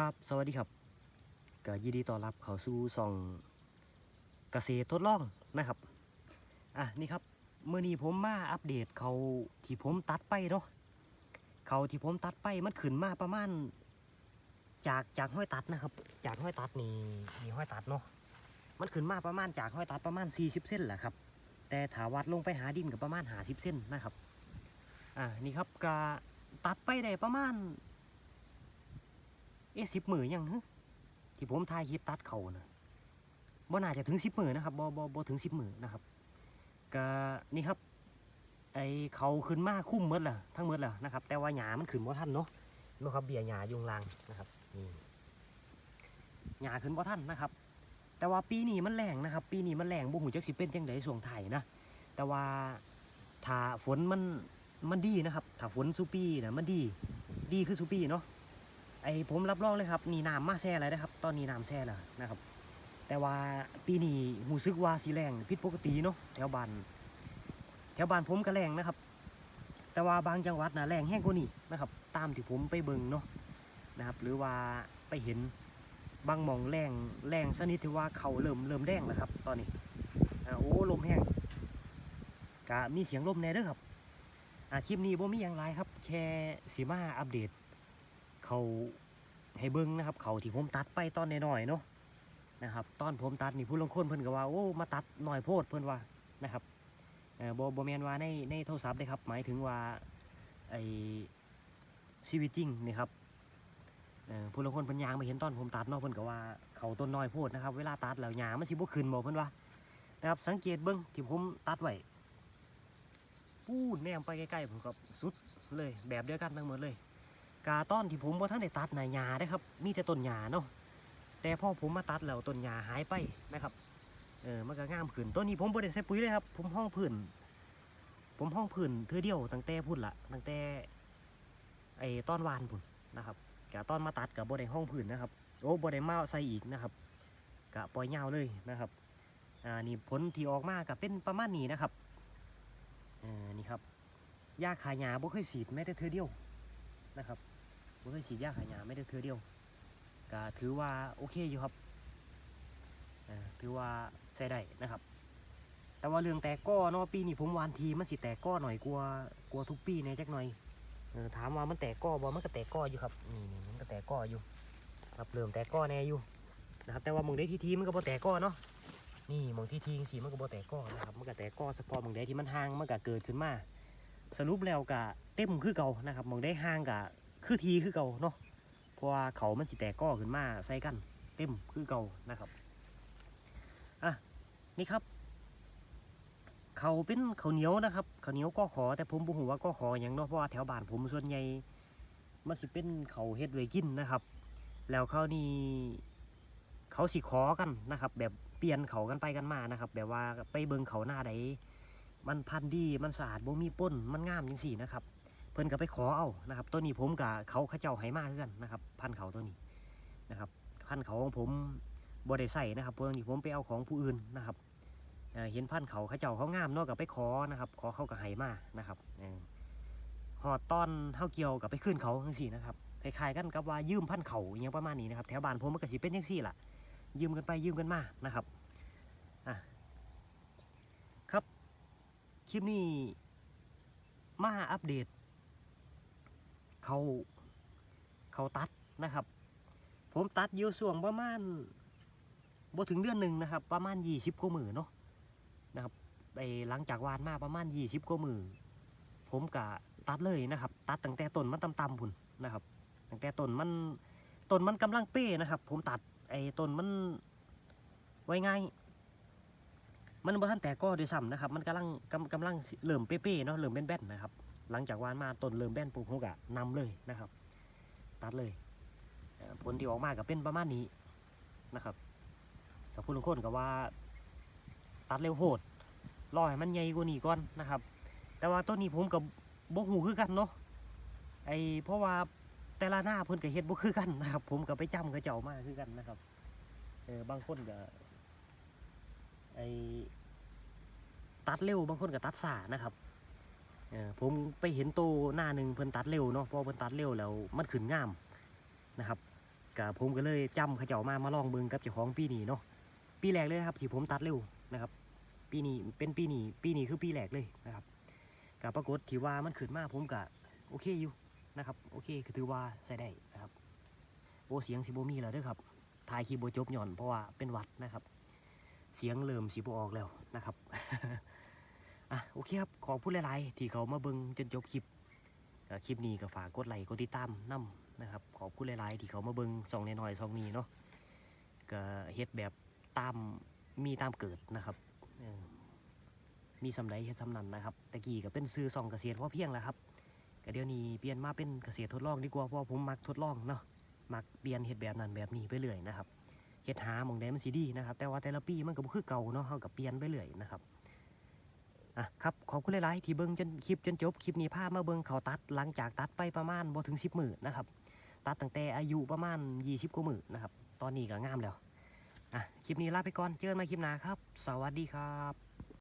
ครับ สวัสดีครับก็ยินดีต้อนรับเข้าสู่ส่องเกษตรทดลองนะครับ อะนี่ครับเมื่อนี้ผมมาอัปเดตเขาที่ผมตัดไปเนาะเขาที่ผมตัดไปมันขึ้นมาประมาณ จากจากห้อยตัดนะครับ จากห้อยตัดนี่นี่ห้อยตัดเนาะมันขึ้นมาประมาณจากห้อยตัดประมาณ 40เส้นแหละครับ แต่ถาวัดลงไปหาดินกับประมาณ50เส้นนะครับ อะนี่ครับก็ตัดไปได้ประมาณ เอ๊ะสิบหมื่นยังฮะที่ผมทายคลิปตัดเขานะบ่น่าจะถึงสิบหมื่นนะครับบ่บ่บ่ถึงสิบหมื่นนะครับก็นี่ครับ ไอเขาขึ้นมาคุ้มหมดและทั้งหมดและนะครับ แต่ว่าหญ้ามันขึ้นบ่ทันเนาะเนาะครับเบียหญ้ายุงลางนะครับนี่หญ้าขึ้นบ่ทันนะครับ แต่ว่าปีนี้มันแรงนะครับ ปีนี้มันแรงบ่หูจักสิเป็นจังไดส่วงไทยนะแต่ว่าถ้าฝนมันมันดีนะครับ ถ้าฝนสุปีนะมันดี ดีคือสุปีเนาะ ไอผมรับรองเลยครับนี่น้ำมาแซ่อะไรนะครับ ตอนนี้น้ำแซ่แล้วนะครับ แต่ว่าปีนี้หูซึกว่าสีแรงผิดปกติเนาะแถวบ้านแถวบ้านผมก็แรงนะครับ แต่ว่าบางจังหวัดนะแรงแห้งกว่านี้นะครับ ตามที่ผมไปเบิ่งเนาะนะครับ หรือว่าไปเห็นบางหมองแรงแรงชนิดที่ว่าเขาเริ่มเริ่มแรงแล้วครับ ตอนนี้โอ้ลมแห้งกะมีเสียงลมแน่เด้อครับคลิปนี้บ่มีอย่างไรครับ แค่สีมาอัปเดต เขาให้เบิ้งนะครับ เขาที่ผมตัดไปตอนน้อยๆเนาะนะครับ ตอนผมตัดนี่ผู้ลงคนเพิ่นก็ว่าโอ้มาตัดหน่อยโพดเพิ่นว่านะครับเออบ่บ่แมนว่าในในโทรศัพท์เด้ครับ หมายถึงว่าไอชีวิตจริงนี่ครับผู้ลงคนเพิ่นยางมาเห็นตอนผมตัดเนาะเพิ่นก็ว่าเขาต้นน้อยโพดนะครับ เวลาตัดแล้วหญ้ามันสิบ่ขึ้นบ่เพิ่นว่านะครับสังเกตเบิ่งที่ผมตัดไว้ปูดแนมไปใกล้ๆผมก็สุดเลยแบบเดียวกันทั้งหมดเลย กาต้อนที่ผมว่าท่านได้ตัดในหญ้าได้ครับ มีแต่ต้นหญ้าเนาะแต่พอผมมาตัดแล้วต้นหญ้าหายไปนะครับเออมันก็งามขึ้นต้นนี้ผมบ่ได้ใส่ปุ๋ยเลยครับ ผมห้องพื้นผมห้องพื้นเธอเดียวตั้งแต่พุ่นละตั้งแต่ไอ้ต้นวานพุ่นนะครับกะต้นมาตัดกับบ่ได้ห้องพื้นนะครับโอ้บ่ได้มาใส่อีกนะครับกะปล่อยยาเลยนะครับอ่านี่ผลที่ออกมาก็เป็นประมาณนี้นะครับเออนี่ครับยาขายหญ้าบ่เคยฉีดแม้แต่เธอเดียวนะครับ บ่เคยฉีดยาขายยาไม่ได้เทือเดียวก็ถือว่าโอเคอยู่ครับถือว่าใช้ได้นะครับ แต่ว่าเรื่องแตกก้อเนาะปีนี้ผมวานทีมันสิแตกก้อหน่อยกลัวกลัวทุกปีแน่จักหน่อยถามว่ามันแตกก้อบ่มันก็แตกก้ออยู่ครับนี่นี่มันก็แตกก้ออยู่ครับเริ่มแตกก้อแน่อยู่นะครับแต่ว่ามองได้ทีทีมันก็บ่แตกก้อเนาะนี่มองทีทีสีมันก็บ่แตกก้อนะครับมันก็แตกก้อเฉพาะมองได้ที่มันห่างมันก็เกิดขึ้นมา สรุปแล้วก็เต็มคือเก่านะครับมองได้ห่างก็ คือทีคือเก่าเนาะเพราะว่าเขามันสิแตกก้อขึ้นมาใส่กัน เต็มคือเก่านะครับอะนี่ครับ เขาเป็นเขาเหนียวนะครับเขาเหนียวก็ขอแต่ผมบ่ฮู้ว่าก็ขออย่างเนาะเพราะว่าแถวบ้านผมส่วนใหญ่มันสิเป็นเขาเฮ็ดไว้กินนะครับ แล้วเขานี่เขาสิขอกันนะครับ แบบเปลี่ยนเขากันไปกันมานะครับ แบบว่าไปเบิ่งเขาหน้าใดมันพันดีมันสะอาดบ่มีป้นมันงามจังซี่นะครับ เพิ่นก็ไปขอเอานะครับ ตัวนี้ผมกับเขาเขาเจ้าให้มาเพื่อนนะครับ พันเขาตัวนี้นะครับ พันเขาของผมบ่ได้ใส่นะครับเพราะนี้ผมไปเอาของผู้อื่นนะครับเห็นพันเขาเขาเจ้าเขางามนาะกับไปขอนะครับ ขอเขาก็ให้มานะครับหอดต้อนเท่าเกี่ยวกับไปขึ้นเขาทั้งสี่นะครับคล้ายๆกันกับว่ายืมพันเขาอย่างประมาณนี้นะครับแถวบ้านผมมันก็สิเป็นยังสี่ล่ะ ยืมกันไปยืมกันมานะครับอะครับคลิปนี้มาอัปเดต เขาเขาตัดนะครับ ผมตัดอยู่ส่วงประมาณบ่ถึงเดือนหนึ่งนะครับ ประมาณยี่สิบกว่ามือเนาะนะครับไปหลังจากวานมาประมาณยี่สิบกว่ามือผมกะตัดเลยนะครับ ตัดตั้งแต่ต้นมันต่ำๆพุ่นนะครับตั้งแต่ต้นมันต้นมันกำลังเป้นะครับ ผมตัดไอ้ต้นมันไว้ง่าย มันบ่ทันแต่ก็ด้วยซ้ำนะครับ มันกำลังกำกำลังเริ่มเป้ๆเนาะเริ่มแบนๆนะครับ หลังจากวานมาต้นเริ่มแบนปุ๊บผมก็นำเลยนะครับ ตัดเลยผลที่ออกมาก็เป็นประมาณนี้นะครับกับผู้ลางคนก็ว่า ตัดเร็วโหดรอให้มันใหญ่กว่านี้ก่อนนะครับ แต่ว่าต้นนี้ผมกับบกหูคือกันเนาะไอเพราะว่าแต่ละหน้าเพิ่นก็เฮ็ดบ่คือกันนะครับ ผมก็ไปจำเขาเจ้ามาคือกันนะครับเออบางคนก็ ไอตัดเร็วบางคนก็ตัดสานะครับอผมไปเห็นโตวหน้าหนึ่งเพิ่นตัดเร็วเนาะเพราะเพิ่นตัดเร็วแล้วมันขึ้นงามนะครับกับผมก็เลยจำขเจ้ามามาลองเบิงกับเจ้าของปีนี้เนาะปีแรกเลยครับที่ผมตัดเร็วนะครับ ปีนี้เป็นปีนี้ปีนี้คือปีแรกเลยนะครับกับปรากฏที่ว่ามันขึ้นมาผมก็โอเคอยู่นะครับโอเคก็ถือว่าใช้ได้นะครับโอ้เสียงสิบมีแล้วด้อครับถ่ายคลิปโบจบหย่อนเพราะว่าเป็นวัดนะครับ เสียงเริ่มสิบออกแล้วนะครับอะโอเคครับขอพูดหลายๆ ที่เขามาเบิ่งจนจบคลิปคลิปนี้ก็ฝากกดไลค์กดติดตามนํนะครับขอบคุณหลายๆ ที่เขามาเบิ่งซองน้อยๆซองนี้เนาะก็เฮ็ดแบบตามมีตามเกิดนะครับมีสำไรเฮ็ดสำนันนะครับตะกี้ก็เป็นซื้อซองเกษตรพอเพียงแล้วครับก็เดี๋ยวนี้เปลี่ยนมาเป็นเกษตรทดลองดีกว่าเพราะผมมักทดลองเนาะมักเปลี่ยนเฮ็ดแบบนั้นแบบนี้ไปเรื่อยนะครับ เฮ็ดหาหมองใดมันสิดีนะครับ แต่ว่าแต่ละปีมันก็บ่คือเก่าเนาะเฮาก็เปลี่ยนไปเรื่อยนะครับอะครับขอบคุณหลายๆที่เบิ่งจนคลิปจนจบคลิปนี้พามาเบิ่งเขาตัดหลังจากตัดไปประมาณบ่ถึง 10มื้อนะครับ ตัดตั้งแต่อายุประมาณ 20กว่ามื้อนะครับ ตอนนี้ก็งามแล้วอะคลิปนี้ลาไปก่อนเจอกันใหม่คลิปหน้าครับ สวัสดีครับ